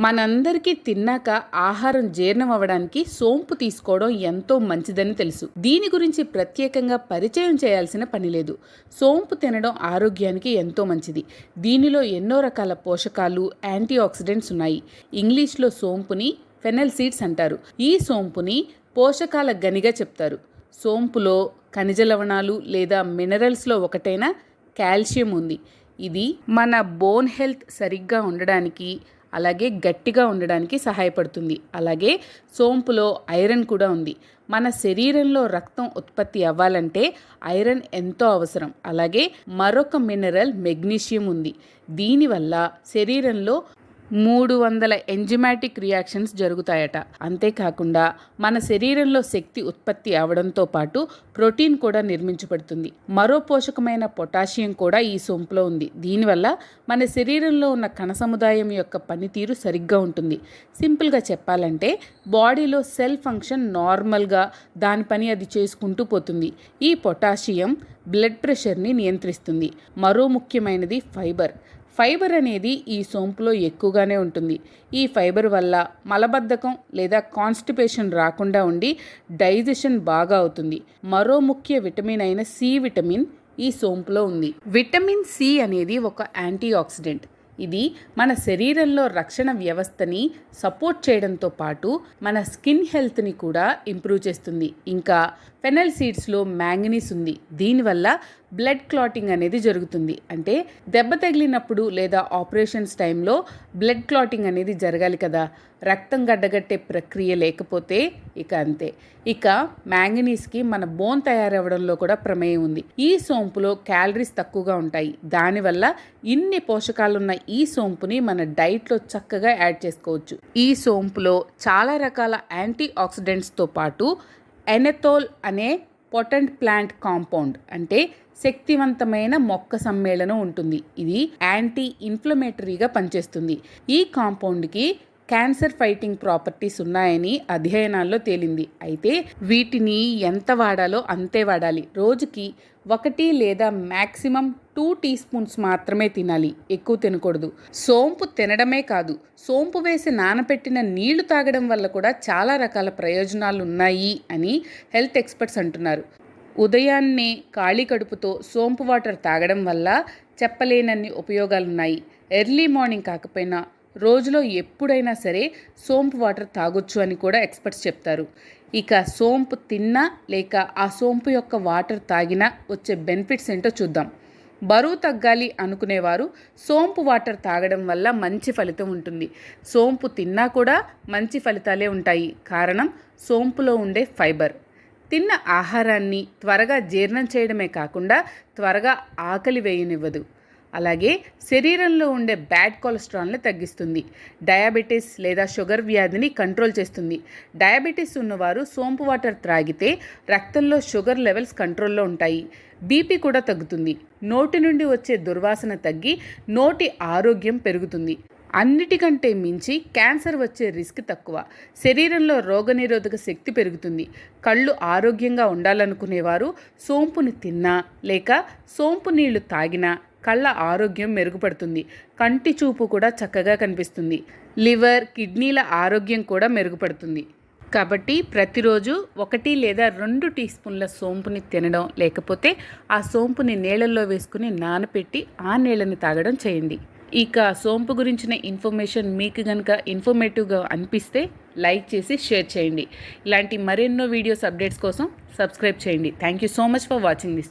మనందరికీ తిన్నాక ఆహారం జీర్ణం అవ్వడానికి సోంపు తీసుకోవడం ఎంతో మంచిదని తెలుసు. దీని గురించి ప్రత్యేకంగా పరిచయం చేయాల్సిన పని లేదు. సోంపు తినడం ఆరోగ్యానికి ఎంతో మంచిది. దీనిలో ఎన్నో రకాల పోషకాలు యాంటీ ఆక్సిడెంట్స్ ఉన్నాయి. ఇంగ్లీష్లో సోంపుని ఫెనల్ సీడ్స్ అంటారు. ఈ సోంపుని పోషకాల గనిగా చెప్తారు. సోంపులో ఖనిజ లవణాలు లేదా మినరల్స్లో ఒకటైన కాల్షియం ఉంది. ఇది మన బోన్ హెల్త్ సరిగ్గా ఉండడానికి అలాగే గట్టిగా ఉండడానికి సహాయపడుతుంది. అలాగే సోంపులో ఐరన్ కూడా ఉంది. మన శరీరంలో రక్తం ఉత్పత్తి అవ్వాలంటే ఐరన్ ఎంతో అవసరం. అలాగే మరొక మినరల్ మెగ్నీషియం ఉంది. దీనివల్ల శరీరంలో మూడు వందల ఎంజిమాటిక్ రియాక్షన్స్ జరుగుతాయట. అంతేకాకుండా మన శరీరంలో శక్తి ఉత్పత్తి అవడంతో పాటు ప్రోటీన్ కూడా నిర్మించబడుతుంది. మరో పోషకమైన పొటాషియం కూడా ఈ సొంపులో ఉంది. దీనివల్ల మన శరీరంలో ఉన్న కణ సముదాయం యొక్క పనితీరు సరిగ్గా ఉంటుంది. సింపుల్గా చెప్పాలంటే బాడీలో సెల్ ఫంక్షన్ నార్మల్గా దాని పని అది చేసుకుంటూ పోతుంది. ఈ పొటాషియం బ్లడ్ ప్రెషర్ని నియంత్రిస్తుంది. మరో ముఖ్యమైనది ఫైబర్. ఫైబర్ అనేది ఈ సోంపులో ఎక్కువగానే ఉంటుంది. ఈ ఫైబర్ వల్ల మలబద్ధకం లేదా కాన్స్టిపేషన్ రాకుండా ఉండి డైజెషన్ బాగా అవుతుంది. మరో ముఖ్య విటమిన్ అయిన సి విటమిన్ ఈ సోంపులో ఉంది. విటమిన్ సి అనేది ఒక యాంటీ ఆక్సిడెంట్ ఇది మన శరీరంలో రక్షణ వ్యవస్థని సపోర్ట్ చేయడంతో పాటు మన స్కిన్ హెల్త్ని కూడా ఇంప్రూవ్ చేస్తుంది. ఇంకా ఫెనల్ సీడ్స్లో మ్యాంగనీస్ ఉంది. దీనివల్ల బ్లడ్ క్లాటింగ్ అనేది జరుగుతుంది. అంటే దెబ్బ తగిలినప్పుడు లేదా ఆపరేషన్స్ టైంలో బ్లడ్ క్లాటింగ్ అనేది జరగాలి కదా. రక్తం గడ్డగట్టే ప్రక్రియ లేకపోతే ఇక అంతే. ఇక మ్యాంగనీస్కి మన బోన్ తయారవ్వడంలో కూడా ప్రమేయం ఉంది. ఈ సోంపులో క్యాలరీస్ తక్కువగా ఉంటాయి. దానివల్ల ఇన్ని పోషకాలున్న ఈ సోంపుని మన డైట్లో చక్కగా యాడ్ చేసుకోవచ్చు. ఈ సోంపులో చాలా రకాల యాంటీ ఆక్సిడెంట్స్తో పాటు ఎనెథోల్ అనే పొటెంట్ ప్లాంట్ కాంపౌండ్ అంటే శక్తివంతమైన మొక్క సమ్మేళనం ఉంటుంది. ఇది యాంటీ ఇన్ఫ్లమేటరీగా పనిచేస్తుంది. ఈ కాంపౌండ్కి క్యాన్సర్ ఫైటింగ్ ప్రాపర్టీస్ ఉన్నాయని అధ్యయనాల్లో తేలింది. అయితే వీటిని ఎంత వాడాలో అంతే వాడాలి. రోజుకి ఒకటి లేదా మ్యాక్సిమం టూ టీ స్పూన్స్ మాత్రమే తినాలి. ఎక్కువ తినకూడదు. సోంపు తినడమే కాదు. సోంపు వేసి నానపెట్టిన నీళ్ళు తాగడం వల్ల కూడా చాలా రకాల ప్రయోజనాలు ఉన్నాయి అని హెల్త్ ఎక్స్పర్ట్స్ అంటున్నారు. ఉదయాన్నే ఖాళీ కడుపుతో సోంపు వాటర్ తాగడం వల్ల చెప్పలేనన్ని ఉపయోగాలున్నాయి. ఎర్లీ మార్నింగ్ కాకపోయినా రోజులో ఎప్పుడైనా సరే సోంపు వాటర్ తాగొచ్చు అని కూడా ఎక్స్పర్ట్స్ చెప్తారు. ఇక సోంపు తిన్నా లేక ఆ సోంపు యొక్క వాటర్ తాగినా వచ్చే బెనిఫిట్స్ ఏంటో చూద్దాం. బరువు తగ్గాలి అనుకునేవారు సోంపు వాటర్ తాగడం వల్ల మంచి ఫలితం ఉంటుంది. సోంపు తిన్నా కూడా మంచి ఫలితాలే ఉంటాయి. కారణం సోంపులో ఉండే ఫైబర్. తిన్న ఆహారాన్ని త్వరగా జీర్ణం చేయడమే కాకుండా త్వరగా ఆకలి వేయనివ్వదు. అలాగే శరీరంలో ఉండే బ్యాడ్ కొలెస్ట్రాల్ని తగ్గిస్తుంది. డయాబెటీస్ లేదా షుగర్ వ్యాధిని కంట్రోల్ చేస్తుంది. డయాబెటీస్ ఉన్నవారు సోంపు వాటర్ త్రాగితే రక్తంలో షుగర్ లెవెల్స్ కంట్రోల్లో ఉంటాయి. బీపీ కూడా తగ్గుతుంది. నోటి నుండి వచ్చే దుర్వాసన తగ్గి నోటి ఆరోగ్యం పెరుగుతుంది. అన్నిటికంటే మించి క్యాన్సర్ వచ్చే రిస్క్ తక్కువ. శరీరంలో రోగనిరోధక శక్తి పెరుగుతుంది. కళ్ళు ఆరోగ్యంగా ఉండాలనుకునేవారు సోంపుని తిన్నా లేక సోంపు నీళ్ళు తాగినా కళ్ళ ఆరోగ్యం మెరుగుపడుతుంది. కంటి చూపు కూడా చక్కగా కనిపిస్తుంది. లివర్ కిడ్నీల ఆరోగ్యం కూడా మెరుగుపడుతుంది. కాబట్టి ప్రతిరోజు ఒకటి లేదా రెండు టీ స్పూన్ల సోంపుని తినడం లేకపోతే ఆ సోంపుని నీళ్ళల్లో వేసుకుని నానపెట్టి ఆ నీళ్ళని తాగడం చేయండి. ఇక సోంపు గురించిన ఇన్ఫర్మేషన్ మీకు కనుక ఇన్ఫర్మేటివ్గా అనిపిస్తే లైక్ చేసి షేర్ చేయండి. ఇలాంటి మరెన్నో వీడియోస్ అప్డేట్స్ కోసం సబ్స్క్రైబ్ చేయండి. Thank you so much for watching this